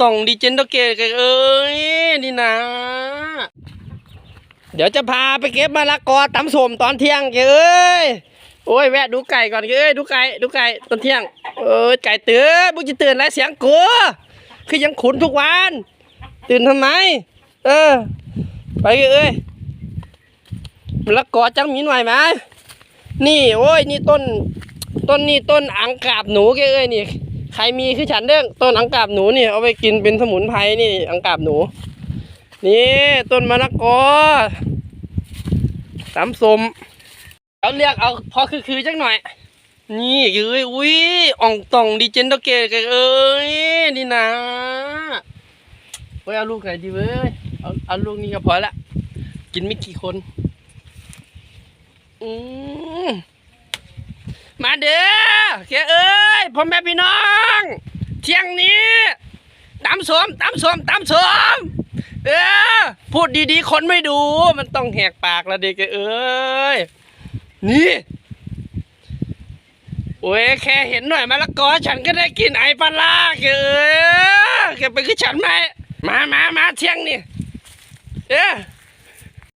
ต้องดีเจนตเกตกันเอ้ยนี่นะ เดี๋ยวจะพาไปเก็บมะละกอตำสมตอนเที่ยงเกเอ้ยโอ้ยแวะดูไก่ก่อนเกเอ้ยดูไก่ดูไก่ตอนเที่ยงเออไก่ตื่นบุจะตื่นแล้วเสียงกูคือยังขุนทุกวัน ตื่นทำไม เออ ไปเกเอ้ยมะละกอจังมีหน่อยไหมนี่โอ้ยนี่ต้น ต้นนี่ต้นอังกาบหนูเอ้ยนี่ ใครมีคือฉันเด้งต้นอังกาบหนูนี่เอาไปกินเป็นสมุนไพรนี่อังกาบหนู นี่ต้นมะละกอสามสมเอาเรียกเอาพอคือคือจังหน่อย นี่เอ้ยอุ้ยอ่องต่องดีเจนโตเกตกันเอ้ยนี่นะเฮ้ยเอาลูกไหนดีเว้ยเอาเอาลูกนี้ก็พอละกินไม่กี่คนอืมมาเด้อแกเอ้ยพ่อแม่พี่น้อง เที่ยงนี้ตำสมตำสมตำสมเออพูดดีๆ คนไม่ดู มันต้องแหกปากละเด็กเอ้ยนี่โอ้ยแค่เห็นหน่อยมะละกอฉันก็ได้กินไอปลาลาเกเอ้ยแกไปคือฉันไหมมามามาเที่ยงนี่เออ